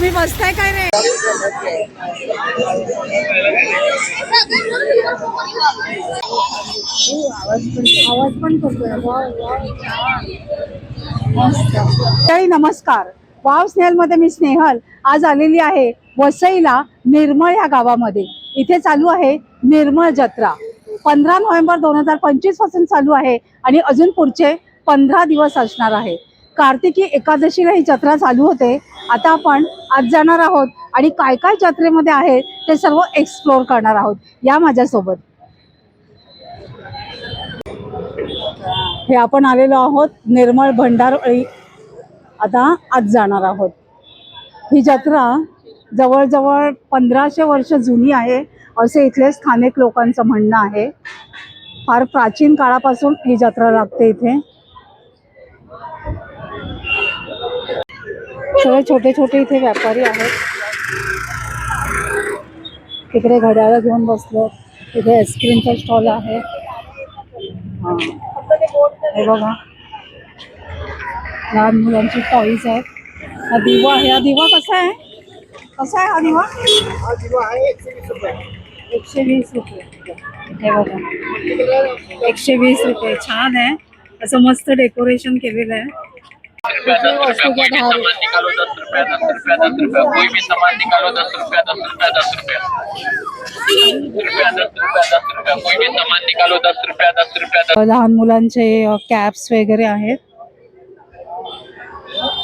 तुम्ही मस्त बसताय काय रे? आवाज पण करतोय नमस्कार. वाव स्नेहलमध्ये मी स्नेहल. आज आलेली आहे वसईला निर्मळ या गावामध्ये. इथे चालू आहे निर्मळ जत्रा. पंधरा नोव्हेंबर दोन हजार पंचवीसपासून चालू आहे आणि अजून पुढचे पंधरा दिवस असणार आहे. कार्तिकी एकादशीला ही जत्रा चालू होते. आता आपण आज जाणार आहोत आणि काय काय जत्रेमध्ये आहे ते सर्व एक्सप्लोर करणार आहोत. या माझ्यासोबत. हे आपण आलेलो आहोत निर्मळ भंडारळी आता आज जाणार आहोत. ही जत्रा जवळजवळ पंधराशे वर्ष जुनी आहे. असे इथले स्थानिक लोकांचं म्हणणं आहे. फार प्राचीन काळापासून ही जत्रा लागते इथे. सगळे छोटे छोटे इथे व्यापारी आहेत. तिकडे घड्याळ घेऊन बसलो. तिथे आईस्क्रीमचा स्टॉल आहे. हा. हे बघा. लहान मुलांची टॉईज आहेत. हा दिवा आहे. हा दिवा कसा आहे? कसा आहे हा दिवा? एकशे वीस रुपये. हे बघा. एकशे वीस रुपये. छान आहे. असं मस्त डेकोरेशन केलेलं आहे. रुपया दस रुपया कोई भी सामान निकालो दस रुपया दस रुपया दस रुपया कोई भी सामान निकालो दस रुपया दस रुपया दस रुपया. रुपया दस रुपया दस रुपया कोई भी सामान निकालो दस रुपया दस रुपया दस लहान मुलांचे कॅप्स वगैरे आहेत.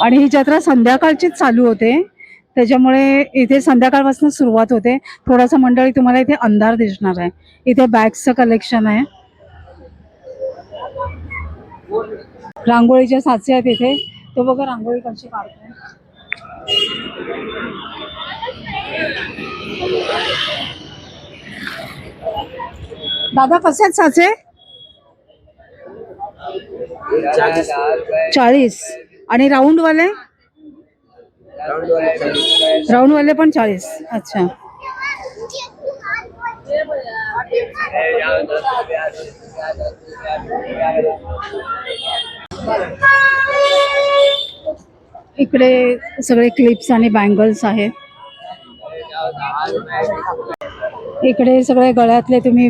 आणि ही जत्रा संध्याकाळचीच चालू होते. त्याच्यामुळे इथे संध्याकाळपासून सुरुवात होते. थोडासा मंडळी तुम्हाला इथे अंधार दिसणार आहे. इथे बॅग्सचं कलेक्शन आहे. रांगोळीचे साचे आहेत इथे. तो बघा रांगोळी कशी काढते दादा, कसे आहेत साचे? चाळीस. आणि राऊंड वाले राऊंड वाले पण चाळीस. अच्छा. इकडे सगळे क्लिप्स आणि बँगल्स आहेत. इकडे सगळे गळ्यातले तुम्ही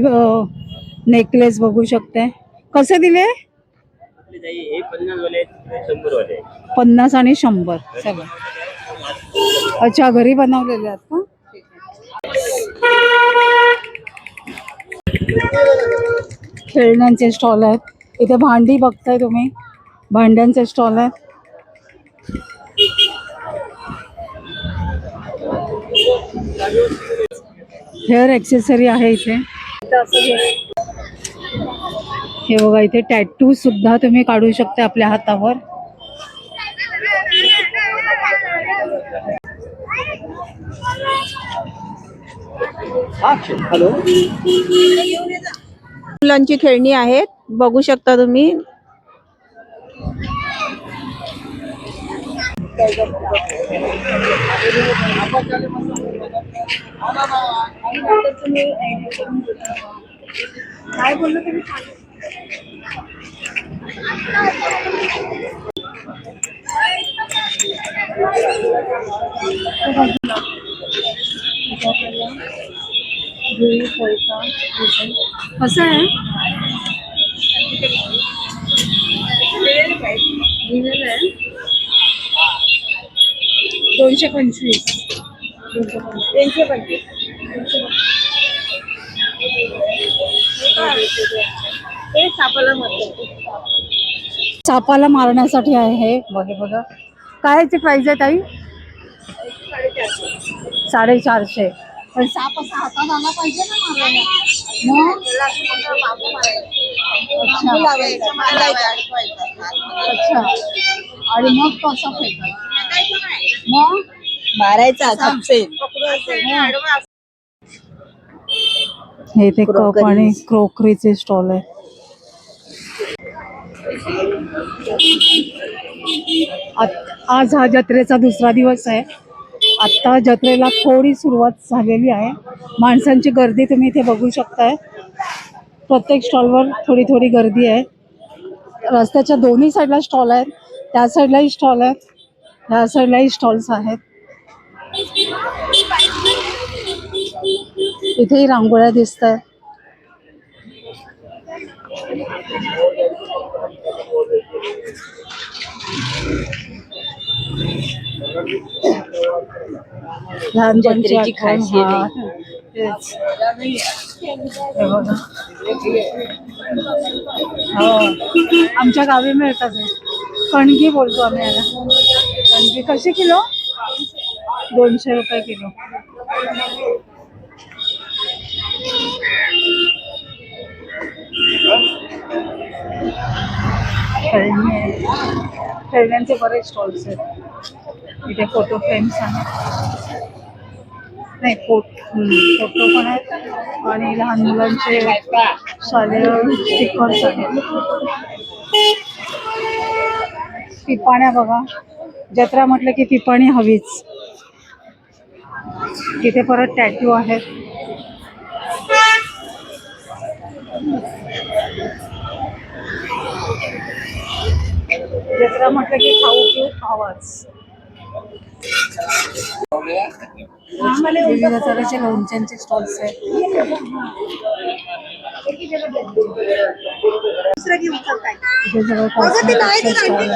नेकलेस बघू शकते. कसे दिले? पन्नास आणि शंभर. सगळं अच्छा घरी बनवलेले आहेत का? खेळण्यांचे स्टॉल आहेत. इथे भांडी बघताय तुम्ही. भांड्यांचे स्टॉल आहेत. हेअर एक्सेसरी आहे इथे. हे बघा इथे टॅटू सुद्धा तुम्ही काढू शकता आपल्या हातावर. मुलांची खेळणी आहेत बघू शकता तुम्ही. काय बोललो तुम्ही कसं आहे दोनशे पंचवीस. सापाला मारण्यासाठी आहे. हे बघे बघा. काय प्राईज आहे ताई? साडेचारशे. पण साप असा हातात आला पाहिजे ना मारायला. मग? अच्छा. आणि मग कसं फेकायचं. मग? मारायचा हे ते कप आणि क्रोकरीचे स्टॉल आहे. आज हा जत्रेचा दुसरा दिवस आहे. आत्ता जत्रेला थोडी सुरुवात झालेली आहे. माणसांची गर्दी तुम्ही इथे बघू शकताय. प्रत्येक स्टॉलवर थोडी थोडी गर्दी आहे. रस्त्याच्या दोन्ही साईडला स्टॉल आहेत. त्या साईडलाही स्टॉल आहेत. ह्या साईडलाही स्टॉल्स आहेत. इथेही रांगोळ्या दिसत आहेत लहानपणची. आमच्या गावी मिळतात. कणगी बोलतो आम्ही याला. कणगी कशी किलो? दोनशे रुपये किलो. आहे. खेळण्यांचे बरेच स्टॉल्स आहेत. इथे फोटो फ्रेम्स आहेत. नाही फोट फोटो पण आहेत. आणि लहान मुलांचे शालेय स्टिकर्स आहेत. पिपाण्या बघा. जत्रा म्हटलं की पिपाणी हवीच. तिथे परत टॅटू आहेत. जत्रा म्हटलं की खाऊ पिऊ खावाच. विविध लोणच्यांचे स्टॉल्स आहेत. इथे स्टॉल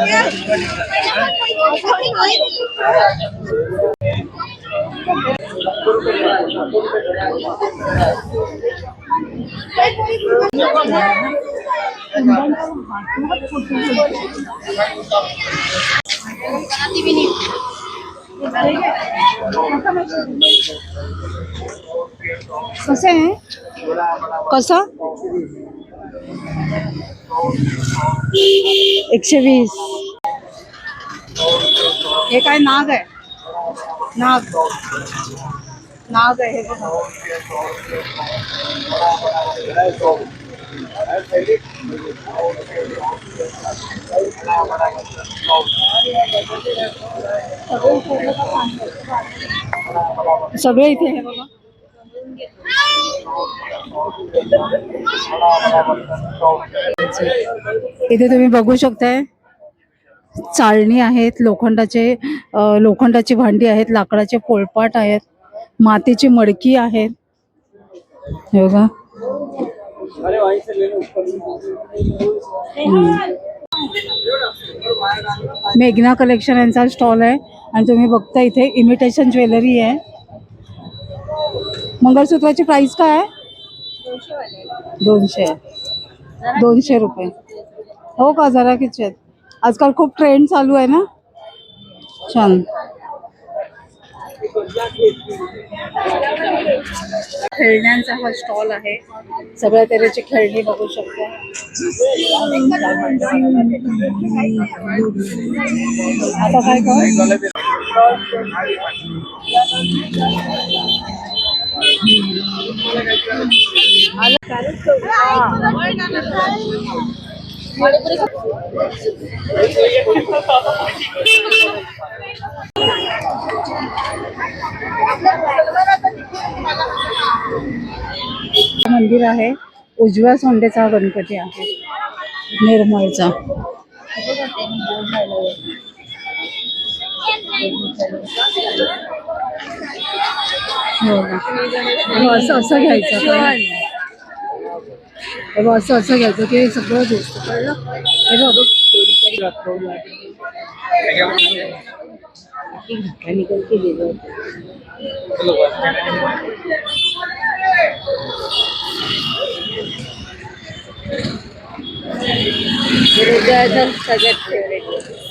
आहेत. कसं आहे कसं? एकशे वीस हे नाग आहे? नाग. नाग आहे हे. बघा सगळे इथे आहे बघा. इथे तुम्ही बघू शकताय. चाळणी आहेत लोखंडाचे लोखंडाची भांडी आहेत लाकडाचे पोळपाट आहेत. मातीची मडकी आहेत हे बघा. मेघना कलेक्शन यांचा स्टॉल आहे. आणि तुम्ही बघता इथे इमिटेशन ज्वेलरी आहे. मंगळसूत्राची प्राइस काय आहे? दोनशे. दोनशे रुपये. हो का? जरा किती आहेत? आजकाल खूप ट्रेंड चालू आहे ना? छान. खेळण्यांचा हा स्टॉल आहे. सगळ्या तऱ्हेची खेळणी बघू शकतो. आता काय कर? मंदिर आहे. उजव्या सोंडेचा गणपती आहे. निर्मळचा हो. हो, असं असं घ्यायचं. का? हे बघ, असं असं घ्यायचं की सगळं दिसतं कळलं हे बघ सगळ्यात फेवरेट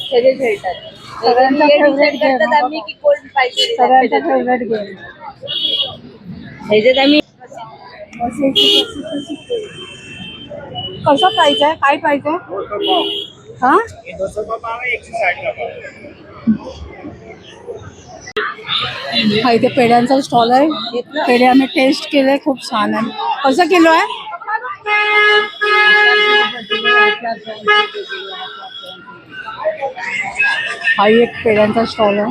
सगळे खेळतात सगळ्यांचा game. करतात आम्ही की कोण पाहिजे सगळ्यांचा फेवरेट गेम ह्याच्यात आम्ही कसं प्राइस आहे? काय आहे? हा? हा, इथे पेढ्यांचा स्टॉल आहे. पेढे आम्ही टेस्ट केले, खूप छान है कस किलो आहे? हा एक पेड्यांचा स्टॉल का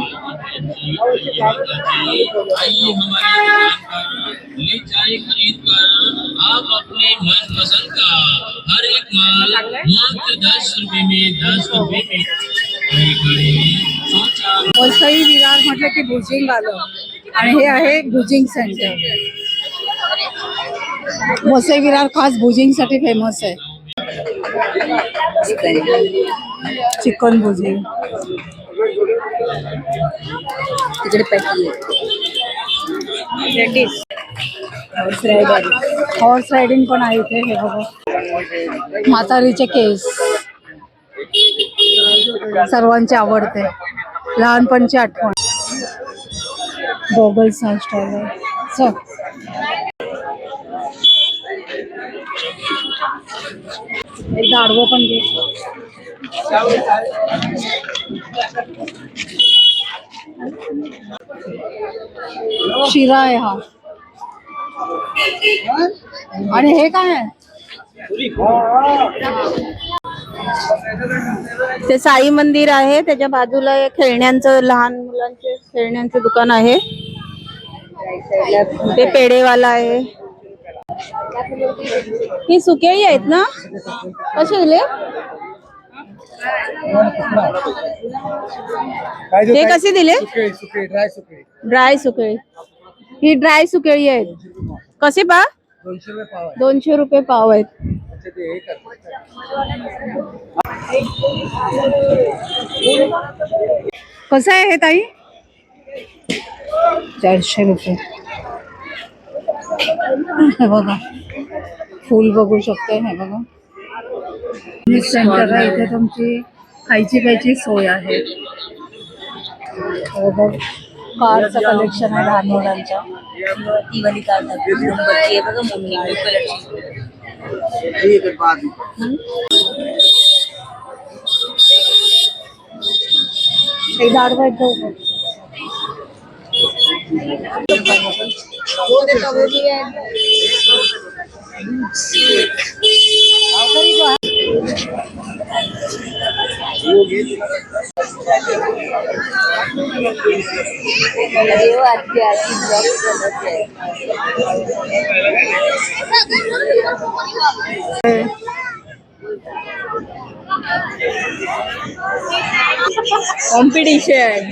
खड़े खड़े सोचा वसई विरार म्हटलं की भुजिंग आलं हे भुजिंग सेंटर। वसई विरार खास भुजिंगसाठी फ़ेमस आहे चिकन भुजिंग तिकडे पॅटी हॉर्स रायडिंग पण आहे इथे हे बघा. म्हातारीचे केस. सर्वांचे आवडते. लहानपणची आठवण. गॉगल्स हा स्टॉल आहे आडवं पण घे. शिरा आहे हा. आणि हे काय आहे? ते साई मंदिर आहे त्याच्या बाजूला खेळण्यांचं लहान मुलांचे खेळण्यांचं दुकान आहे. ते पेढेवाला आहे. ही सुकेळी आहेत ना? कशी दिले हे कसे दिले? ड्राय सुकेळी ही ड्राय सुकेळी आहेत कसे पा? दोनशे रुपये पाव आहेत। कसं आहे हे ताई? चारशे रुपये. हे बघा. फुल बघू शकते हे बघा. सेंटर आहे इथे तुमची खायची प्यायची सोय आहे कारचं कलेक्शन आहे लहान मुलांच्या ती वाली कार नंबरची आहे बघा मोठी ब्लू कलरची एक दाडवा एक गहू. Competition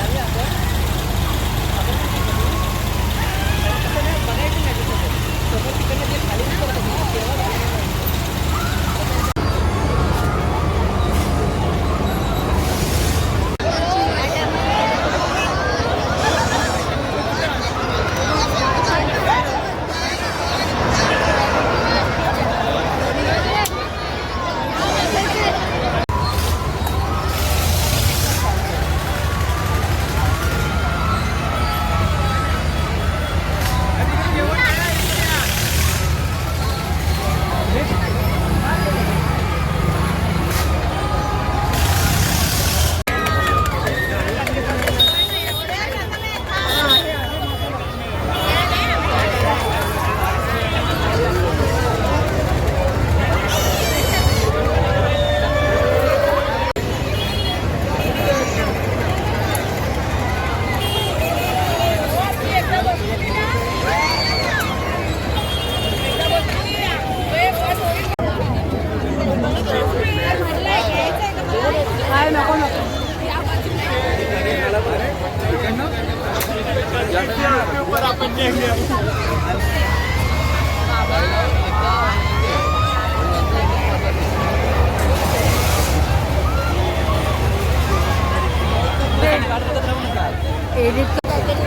Nerede?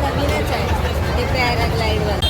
नवीनच आहे ते पॅराग्लाइडवर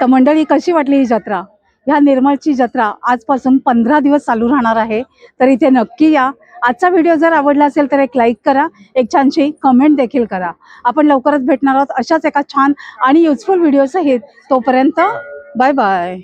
तर मंडळी कशी वाटली ही जत्रा? ह्या निर्मळची जत्रा आजपासून पंधरा दिवस चालू राहणार आहे. तर इथे नक्की या. आजचा व्हिडिओ जर आवडला असेल तर एक लाईक करा एक छानशी कमेंट देखील करा. आपण लवकरच भेटणार आहोत अशाच एका छान आणि युजफुल व्हिडिओ सहित. तोपर्यंत बाय बाय